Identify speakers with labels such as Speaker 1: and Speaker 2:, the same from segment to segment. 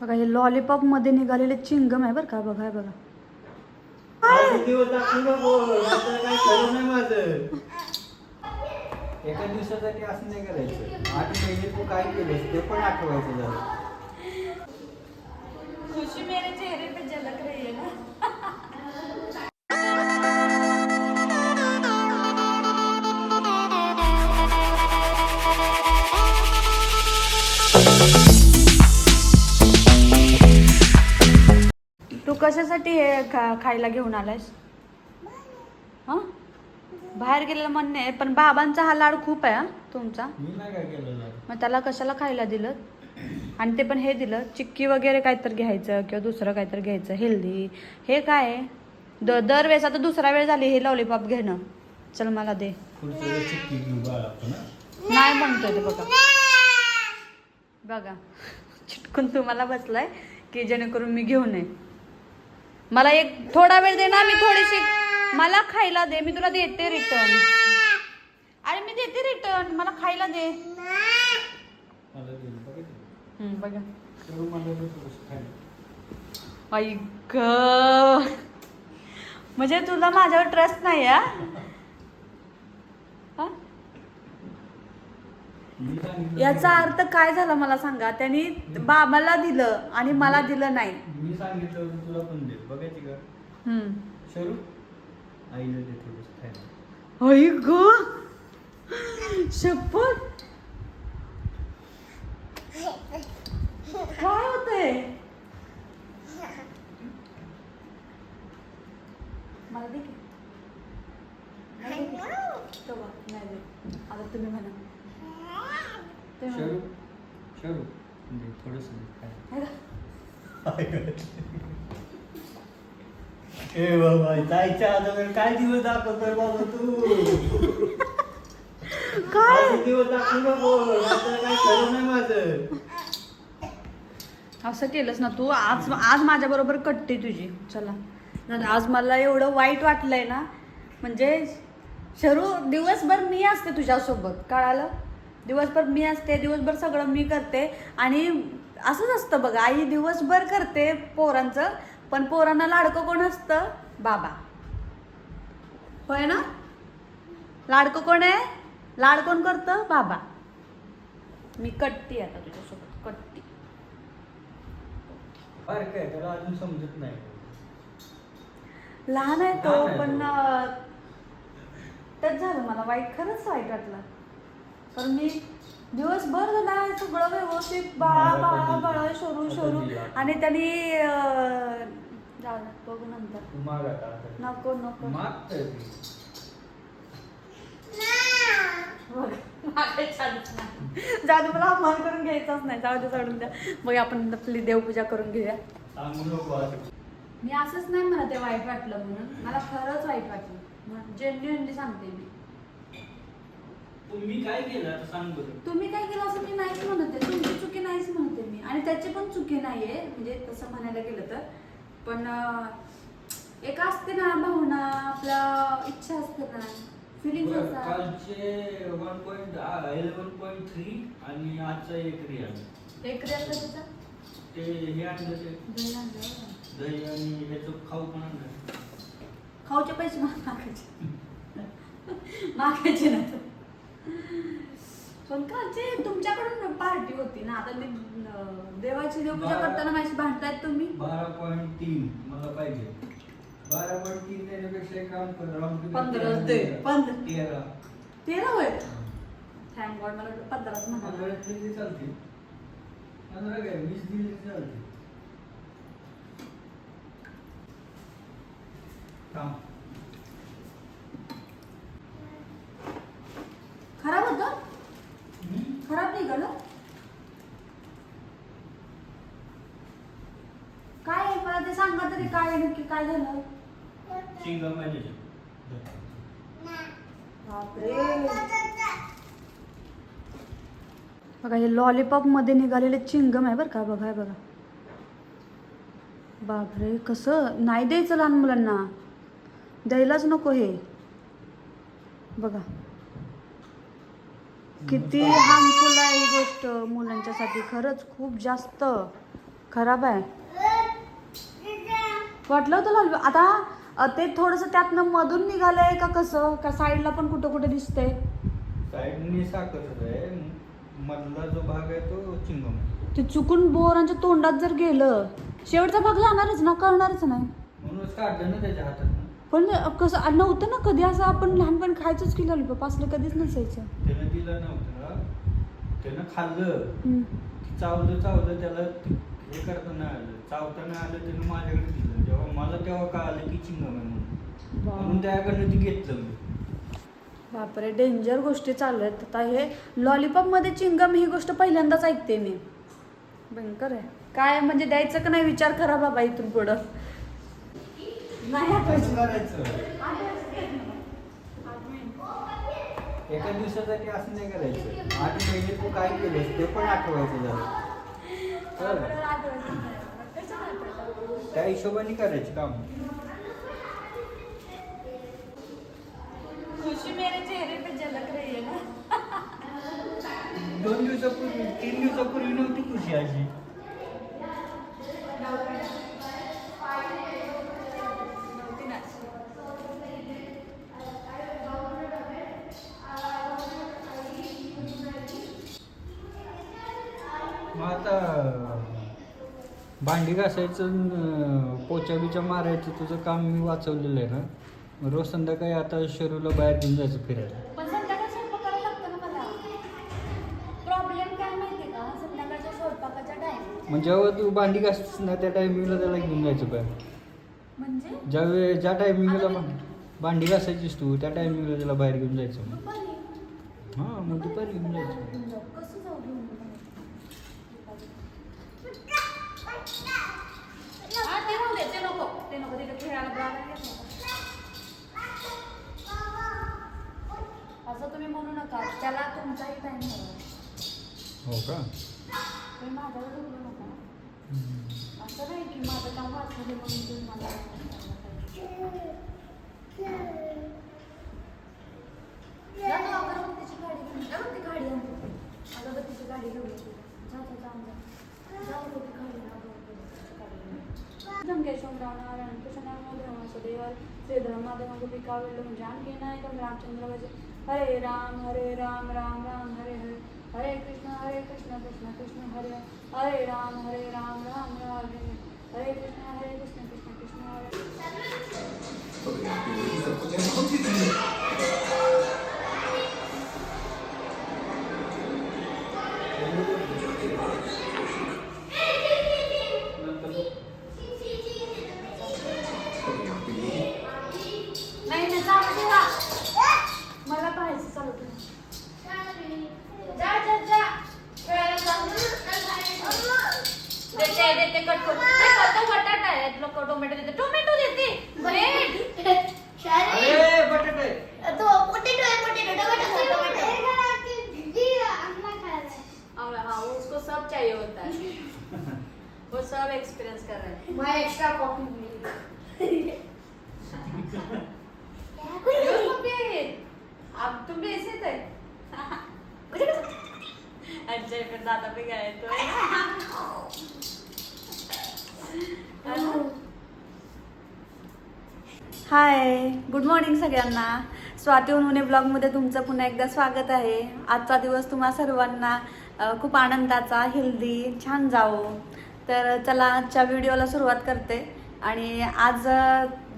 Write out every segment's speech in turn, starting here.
Speaker 1: बघा हे लॉलीपॉपमध्ये निघालेले चिंगम आहे बरं का बघा हे बघा.
Speaker 2: एका दिवसासाठी असं नाही करायचं. आठ महिने तू काय केलंस ते पण आठवायचं जरा.
Speaker 1: खुशी मेरे कशासाठी हे खा खायला घेऊन आलायस? हां? बाहेर गेलेलं मन नाही पण बाबांचा हा लाड खूप आहे हा तुमचा.
Speaker 2: मी नाही काय केलं जरा.
Speaker 1: मग त्याला कशाला खायला दिलं? आणि ते पण हे दिलं चिक्की वगैरे काहीतरी घ्यायचं किंवा दुसरं काहीतरी घ्यायचं हेल्दी. हे काय आहे? द दरवेळेस आता दुसरा वेळ झाली हे लॉलीपॉप घेणं. चल मला दे.
Speaker 2: खुर्चीवर चिक्की घेऊन बाळा आपण, हं?
Speaker 1: नाही म्हणतोय ते बघा. बघा. चिटकून तुम्हाला बसलाय की जेणेकरून मी घेऊ नये मला एक थोडा वेळ दे ना मी थोडीशी मला खायला दे मी तुला देते रिटर्न अरे मी देते रिटर्न मला खायला दे? हम्म, बघा. ग. म्हणजे तुला माझ्यावर ट्रस्ट नाही हा? हा
Speaker 2: मी सांगितलं
Speaker 1: याचा अर्थ काय झाला मला सांगा? त्यांनी बाबाला दिलं आणि मला दिलं नाही.
Speaker 2: मी सांगितलं तुला पण दे बघायची का?
Speaker 1: हम्म.
Speaker 2: शरू? आईला दे थोडंसं खायला
Speaker 1: आई ग! शपथ? काय होतंय? मला की. नाही दे. आता तुम्ही म्हणा. तुम्ही म्हणा.
Speaker 2: शरू? शरू. दे थोडंसं दे खायला
Speaker 1: आहे का?
Speaker 2: ए बाबा जायच्या अगोदर काय दिवस दाखवतोय बाबा तू?
Speaker 1: काय?
Speaker 2: दिवस दाखवू नको नाही माझं.
Speaker 1: असं केलंस ना तू आज आज माझ्या बरोबर कट्टी तुझी. चला. न- आज मला एवढं वाईट वाटलंय ना म्हणजे शरू दिवसभर मी असते तुझ्यासोबत. कळालं? दिवसभर मी असते दिवसभर सगळं मी करते. आणि असंच असतं बघा आई दिवसभर करते पोरांचं पण पोरांना लाडकं कोण असतं? बाबा. होय ना? लाडकं कोण आहे? लाड कोण करतं? बाबा. मी कट्टी आता तुझ्यासोबत
Speaker 2: त्याला अजून समजत नाही.
Speaker 1: लहान आहे तो पण
Speaker 2: तो.
Speaker 1: अं, तेच झालं मला वाईट खरंच वाईट वाटलं. कारण मी दिवसभर झाला सगळं व्यवस्थित बाळा
Speaker 2: मला
Speaker 1: बाळा बाळा शोरू शोरू. आणि त्यांनी जाऊ बघू नंतर. नको नको
Speaker 2: मागतोय मी.
Speaker 1: बघ, मागायचं आधीच नाही. जाऊ दे मला अपमान करून घ्यायचाच नाही जाऊ दे सोडून द्या मग आपण आपली देवपूजा करून घेऊया. मी असंच नाही म्हणत ते वाईट वाटलं म्हणून मला खरंच वाईट वाटलं जेन्युअनली सांगते मी
Speaker 2: तुम्ही काय केलं आता सांग बरं.
Speaker 1: तुम्ही काय केलं असं मी नाहीच म्हणते तुमची चुकी नाहीच म्हणते मी. आणि त्याची पण चुकी नाहीये. म्हणजे तसं म्हणायला गेलं तर. पण अं, एक असते ना भावना आपल्या इच्छा असते ना. फिलिंग्स
Speaker 2: बरं,
Speaker 1: असतात.
Speaker 2: कालचे one point eleven point three आणि आजचा एक रियाल
Speaker 1: एक रे असतं त्याचा?
Speaker 2: ते हे आणलं ते.
Speaker 1: दही आणलं.
Speaker 2: दही आणि ह्याचं खाऊ पण आणलं.
Speaker 1: खाऊचे पैसे मा- मागायचे. मागायचे ना पण कालचे तुमच्याकडून पार्टी होती ना आता मी अं, देवाची देवपूजा करताना माझी भांडतायत तुम्ही?
Speaker 2: बारा पॉईंट तीन मला पाहिजे. बारा पॉईंट तीन देण्यापेक्षा एक काम कर राहून दे.
Speaker 1: पंधरा दे, पंधरा.
Speaker 2: तेरा.
Speaker 1: तेरा होय? थँक गॉड मला वाटलं पंधराच म्हणाला
Speaker 2: पंधरा दिली चालते. पंधरा काय वीस दिली चालते. थांब
Speaker 1: खराब होतं
Speaker 2: हम्म?
Speaker 1: खराब निघालं काय आहे मला ते सांगा तरी काय झालं?
Speaker 2: चिंगम
Speaker 1: बघा हे लॉलीपॉपमध्ये निघालेले चिंगम आहे बरं का बघा हे बघा. बापरे कसं? नाही द्यायचं लहान मुलांना. द्यायलाच नको हे. बघा. किती हार्मफुल आहे ही गोष्ट. मुलांच्यासाठी खरंच खूप जास्त खराब आहे. वाटलं होतं लॉलीपॉप आता ते थोडंसं त्यातनं मधून निघालंय का कसं? का साईडला पण कुठं कुठं दिसतंय?
Speaker 2: साईडने साखरच आहे. मधला जो भाग आहे तो चिंगम.
Speaker 1: ते चुकून बोरांच्या तोंडात जर गेलं शेवटचा भाग जाणारच ना? कळणारच नाही.
Speaker 2: म्हणूनच काढलं ना त्याच्या हातात.
Speaker 1: पण कसं आ, नव्हतं ना कधी? असं आपण लहानपणी खायचंच की लॉलीपॉप असलं कधीच नसायचं.
Speaker 2: त्यानं दिलं नव्हतं त्यानं खाल्लं.
Speaker 1: हम्म.
Speaker 2: चावलं चावलं त्याला हे करताना आलं चावताना आलं त्यानं माझ्याकडे दिलं. जेव्हा मला तेव्हा कळालं की चिंगम आहे म्हणून म्हणून त्याकडनं ते घेतलं मी.
Speaker 1: बापरे डेंजर गोष्टी चालू आहेत. आता हे लॉलीपॉपमध्ये चिंगम ही गोष्ट पहिल्यांदाच ऐकते मी. भयंकर आहे. काय म्हणजे द्यायचं का नाही विचार करा बाबा इथून पुढं. नाही
Speaker 2: कसं
Speaker 1: आठवायचं.
Speaker 2: करायचं? एका दिवसासाठी असं नाही करायचं. आठ महिने तू काय केलंस ते पण आठवायचं जरा कळलं? त्या हिशोबाने करायची काम.
Speaker 1: खुशी मेरे चेहरे पे झलक रही है ना?
Speaker 2: दोन दिवसापूर्वी तीन दिवसापूर्वी नव्हती खुशी आजी मग आता भांडी घासायचं न, पोचा बिचा मारायचं तुझं काम मी वाचवलेलं आहे ना. रोज संध्याकाळी आता शरूला बाहेर घेऊन जायचं फिरायला.
Speaker 1: पण संध्याकाळ स्वयंपाक करायला लागतं ना मला. प्रॉब्लेम काय माहितीये का? संध्याकाळच्या स्वयंपाकाच्या टाइम
Speaker 2: मग जेव्हा तू भांडी घासतेस ना त्या टायमिंगला त्याला घेऊन जायचं बाहेर.
Speaker 1: म्हणजे?
Speaker 2: ज्या वेळे ज्या टायमिंगला भांडी घासायचीस तू त्या टायमिंगला त्याला बाहेर घेऊन जायचं. मग
Speaker 1: दुपारी?
Speaker 2: हां मग दुपारी घेऊन जायचं.
Speaker 1: घेऊन जाऊ. कसं जाऊ घेऊन हा, ते राहू दे, ते नको ते नको तिथे खेळायला जायला येत नाही. असं तुम्ही म्हणू नका. त्याला तुमचाही टाइम
Speaker 2: हो का?
Speaker 1: तुम्ही माझ्यावर बोलू नका. असं नाही की माझं काम वाचलं म्हणून तुम्ही मला अगरबत्तीची गाडी घेऊन. जा बरं ती गाडी आणते अगरबत्तीची गाडी घेऊन जा जा. केशवरावनारायण कृष्णमोद्रम सदैवर श्री धर्मादेव गोपिका विल्लम जानकी नायकम रामचंद्र वज हरे राम हरे राम राम राम हरे हरे हरे कृष्ण हरे कृष्ण कृष्ण कृष्ण हरे हरे राम हरे राम राम राम हरे हरे कृष्ण हरे कृष्ण कृष्ण कृष्ण हरे सब एक्सपीरियंस कर रहे हैं
Speaker 3: मैं एक्स्ट्रा कॉफी पी
Speaker 1: क्यों मम्मी? अब तुम भी ऐसे थे अच्छा फिर दादा पे गए तो. हाय गुड मॉर्निंग सगळ्यांना. स्वाती उन्हुने ब्लॉगमध्ये तुमचं पुन्हा एकदा स्वागत आहे. आजचा दिवस तुम्हा सर्वांना खूप आनंदाचा हेल्दी छान जावो. तर चला आजच्या व्हिडिओला सुरुवात करते. आणि आज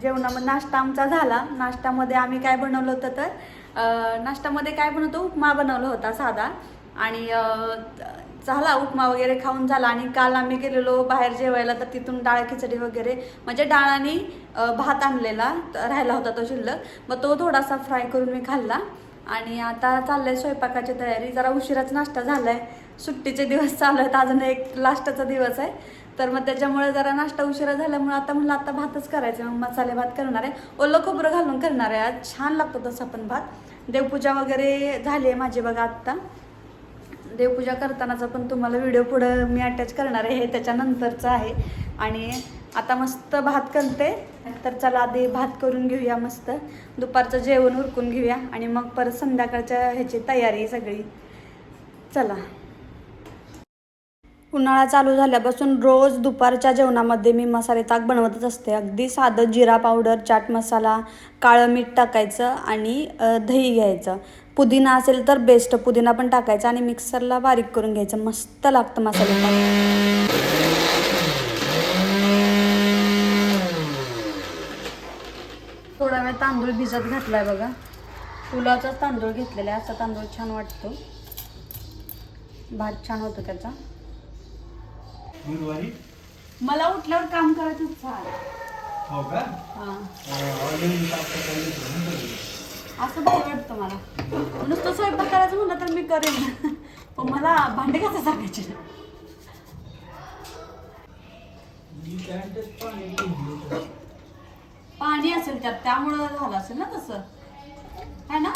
Speaker 1: जेवणामध्ये नाश्ता आमचा झाला. नाश्त्यामध्ये आम्ही काय बनवलं होतं तर नाश्त्यामध्ये काय बनवतो? उपमा बनवला होता साधा. आणि झाला उपमा वगैरे खाऊन झाला. आणि काल आम्ही गेलेलो बाहेर जेवायला तर तिथून डाळ खिचडी वगैरे म्हणजे डाळ आणि भात आणलेला राहिला होता तो शिल्लक. मग तो थोडासा फ्राय करून मी खाल्ला. आणि आता चाललंय स्वयंपाकाची तयारी. जरा उशिराच नाश्ता झालाय. सुट्टीचे दिवस चालू आहेत अजून एक लास्टचा दिवस आहे. तर मग त्याच्यामुळे जरा नाश्ता उशिरा झाल्यामुळे आता म्हणलं आता भातच करायचं मग मसाले भात करणार आहे. ओलं खोबरं घालून करणार आहे आज छान लागतो तसा पण भात. देवपूजा वगैरे झाली आहे माझी बघा आत्ता. देवपूजा करतानाचा पण तुम्हाला व्हिडिओ पुढं मी अटॅच करणार आहे हे त्याच्यानंतरचं आहे. आणि आता मस्त भात करते. तर चला आधी भात करून घेऊया मस्त. दुपारचं जेवण उरकून घेऊया. आणि मग परत संध्याकाळच्या ह्याची तयारी सगळी. चला. उन्हाळा चालू झाल्यापासून रोज दुपारच्या जेवणामध्ये मी मसाले ताक बनवतच असते. अगदी साधं जिरा पावडर चाट मसाला काळं मीठ टाकायचं आणि दही घ्यायचं. पुदिना असेल तर बेस्ट पुदिना पण टाकायचा आणि मिक्सरला बारीक करून घ्यायचं. मस्त लागतं मसाले ताक. थोडा वेळ तांदूळ भिजत घातलाय बघा. फुलाचाच तांदूळ घेतलेला आहे. असा तांदूळ छान वाटतो. भात छान होतो त्याचा.
Speaker 2: गुरुवारी?
Speaker 1: मला उठल्यावर काम करायची आहे.
Speaker 2: हो का? ऑलरेडी साफसफाई.
Speaker 1: असं भारी वाटतं मला. नुसतं स्वयंपाक करायचं म्हणलं तर मी करेन. पण मला भांडे कसं सांगायचे
Speaker 2: मी पॅन्टच पाणी पिली.
Speaker 1: पाणी असेल त्यात त्यामुळं झालं असेल ना तसं. है ना?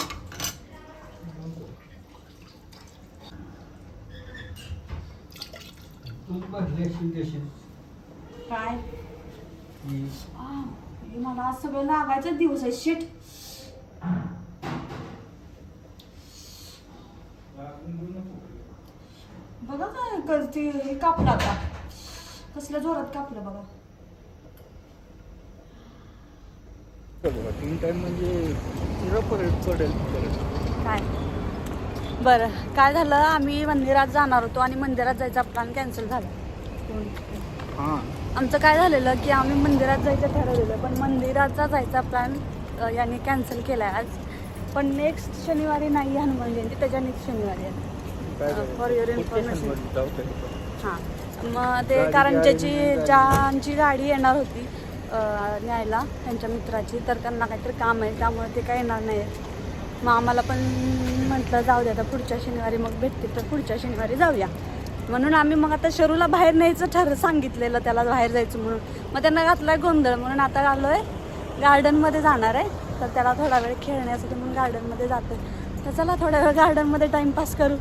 Speaker 2: तूच भरली असेल तशी.
Speaker 1: काय?
Speaker 2: ही.
Speaker 1: आ, हे मला आज सगळं लागायचं दिवस आहे. शेट.
Speaker 2: लागून देऊ नको.
Speaker 1: बघा काय करते हे कापलं आता. कसल्या जोरात कापलं बघा.
Speaker 2: तीन टाइम म्हणजे पुरं पडेल पडेल.
Speaker 1: काय? बरं काय झालं? आम्ही मंदिरात जाणार होतो आणि मंदिरात जायचा प्लॅन कॅन्सल झाला.
Speaker 2: हां.
Speaker 1: आमचं काय झालेलं की आम्ही मंदिरात जायचं ठरवलेलं पण मंदिराचा जायचा प्लॅन यांनी कॅन्सल केला आहे आज. पण नेक्स्ट शनिवारी नाही हनुमान जयंती त्याच्या नेक्स्ट शनिवारी आहे. फॉर युअर इन्फॉर्मेशन हां. मग ते कारण
Speaker 2: गाडी
Speaker 1: ज्याची
Speaker 2: गाडी.
Speaker 1: ज्यांची गाडी येणार होती न्यायला त्यांच्या मित्राची तर त्यांना काहीतरी काम आहे त्यामुळे ते काय येणार नाही मग आम्हाला पण म्हटलं जाऊ द्या आता पुढच्या शनिवारी मग भेटते तर पुढच्या शनिवारी जाऊया. म्हणून आम्ही मग आता शरूला बाहेर न्यायचं ठर सांगितलेलं त्याला बाहेर जायचं म्हणून. मग त्यांना घातला गोंधळ म्हणून आता आलो आहे गार्डनमध्ये जाणार आहे तर त्याला थोडा वेळ खेळण्यासाठी म्हणून गार्डनमध्ये जातो तर चला थोड्या वेळ गार्डनमध्ये टाइमपास करू.